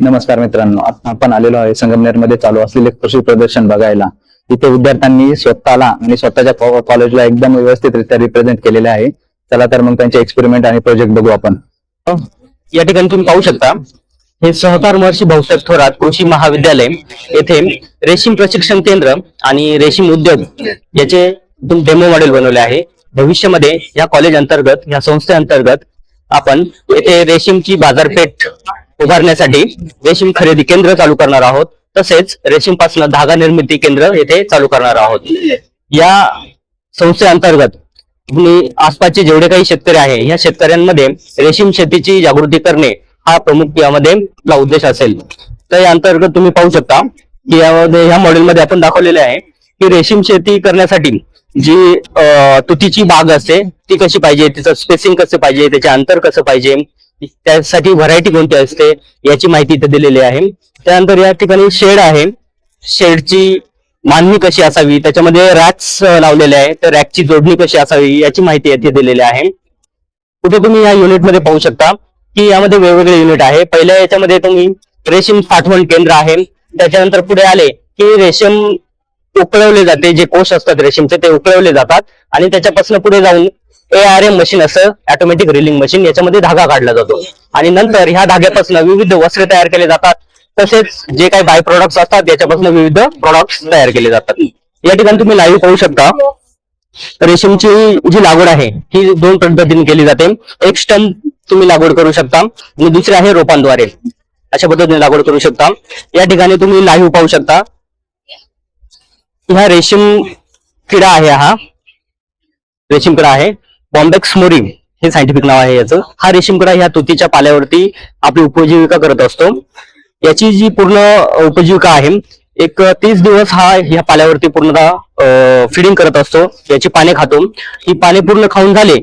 नमस्कार मित्रांनो आता आपण आलेलो आहे संगमनेरमध्ये चालू असलेले कृषी प्रदर्शन बघायला. इथे विद्यार्थ्यांनी स्वतःला आणि स्वतःच्या कॉलेजला एकदम व्यवस्थितरित्या रिप्रेझेंट केलेले आहे. चला तर मग त्यांचे एक्सपेरिमेंट आणि प्रोजेक्ट बघू आपण. या ठिकाणी तुम्ही पाहू शकता हे सहकार महर्षी भाऊसाहेब थोरात कृषी महाविद्यालय येथे रेशीम प्रशिक्षण केंद्र आणि रेशीम उद्योग याचे डेमो मॉडेल बनवले आहे. भविष्यामध्ये या कॉलेज अंतर्गत या संस्थे अंतर्गत आपण येथे रेशीमची बाजारपेठ उभारण्यासाठी रेशीम खरेदी केंद्र चालू करणार आहोत. तसेच रेशीमपासून धागा निर्मिती केंद्र येथे चालू करणार आहोत. या संस्थेअंतर्गत अंतर्गत आसपासचे जेवढे काही शेतकरी आहे या शेतकऱ्यांमध्ये रेशीम शेतीची जागृती करणे हा प्रमुख यामध्ये आपला उद्देश असेल. तर या अंतर्गत तुम्ही पाहू शकता की यामध्ये ह्या मॉडेलमध्ये आपण दाखवलेले आहे की रेशीम शेती करण्यासाठी जी तुतीची बाग असते ती कशी पाहिजे तिचं स्पेसिंग कसं पाहिजे त्याचे अंतर कसं पाहिजे त्यासाठी व्हरायटी कोणती असते याची माहिती इथे दिलेली आहे. त्यानंतर या ठिकाणी शेड आहे. शेडची मांडणी कशी असावी? त्याच्यामध्ये रॅक्स लावलेले आहे तर रॅकची जोडणी कशी असावी याची माहिती येथे दिलेली आहे. कुठे तुम्ही या युनिटमध्ये पाहू शकता की यामध्ये वेगवेगळे युनिट आहे. पहिल्या याच्यामध्ये तुम्ही रेशीम साठवण केंद्र आहे. त्याच्यानंतर पुढे आले की रेशीम उकळवले जाते जे कोश असतात रेशीमचे ते उकळवले जातात. आणि त्याच्यापासून पुढे जाऊन ए आर एम मशीन असं ऑटोमॅटिक रिलिंग मशीन याच्यामध्ये धागा काढला जातो. आणि नंतर ह्या धाग्यापासून विविध वस्त्रे तयार केले जातात. तसेच जे काही बाय प्रोडक्ट्स असतात याच्यापासून विविध प्रोडक्ट्स तयार केले जातात. या ठिकाणी तुम्ही लाईव्ह पाहू शकता. रेशीमची जी लागवड आहे ही दोन पद्धतीने केली जाते. एक स्टम तुम्ही लागवड करू शकता आणि दुसरी आहे रोपांद्वारे. अशा पद्धतीने लागवड करू शकता. या ठिकाणी तुम्ही लाईव्ह पाहू शकता. हा रेशीम किडा आहे हा. रेशीम किडा आहे. बॉम्बेक्स मोरी हे सायंटिफिक नाव आहे याचं. हा रेशीम किडा ह्या तुतीच्या पाल्यावरती आपली उपजीविका करत असतो. याची जी पूर्ण उपजीविका आहे एक तीस दिवस हा ह्या पाल्यावरती पूर्णतः फिडिंग करत असतो. याची पाने खातो. ही पाने पूर्ण खाऊन झाले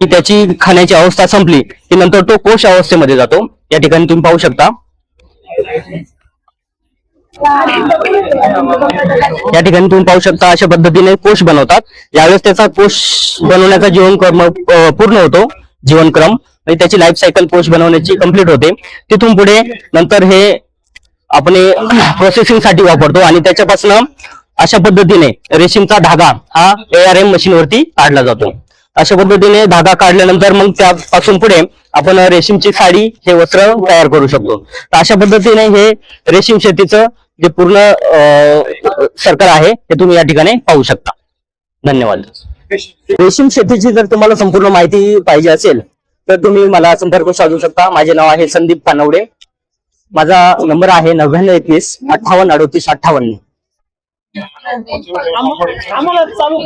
की त्याची खाण्याची अवस्था संपली की नंतर तो कोश अवस्थेमध्ये जातो. या ठिकाणी तुम्ही पाहू शकता. या ठिकाणी तुम्ही पाहू शकता अशा पद्धतीने कोश बनवतात. यावेळेस त्याचा कोश बनवण्याचा जीवनक्रम पूर्ण होतो. जीवनक्रम. म्हणजे त्याची लाईफ सायकल कोश बनवण्याची कंप्लीट होते. तिथून पुढे नंतर हे आपण प्रोसेसिंगसाठी वापरतो आणि त्याच्यापासून अशा पद्धतीने रेशीमचा धागा हा ए आर एम मशीन वरती काढला जातो. अशा पद्धतीने धागा काढल्यानंतर मग त्यापासून पुढे आपण रेशीमची साडी हे वस्त्र तयार करू शकतो. तर अशा पद्धतीने हे रेशीम शेतीचं जे पूर्ण सरकार आहे ते तुम्ही या ठिकाणी पाहू शकता. धन्यवाद. रेशीम शेतीची जर तुम्हाला संपूर्ण माहिती पाहिजे असेल तर तुम्ही मला संपर्क साधू शकता. माझे नाव आहे संदीप कानवडे माझा नंबर आहे नव्याण्णव एकवीस अठ्ठावन्न अडोतीस अठ्ठावन्न. चालू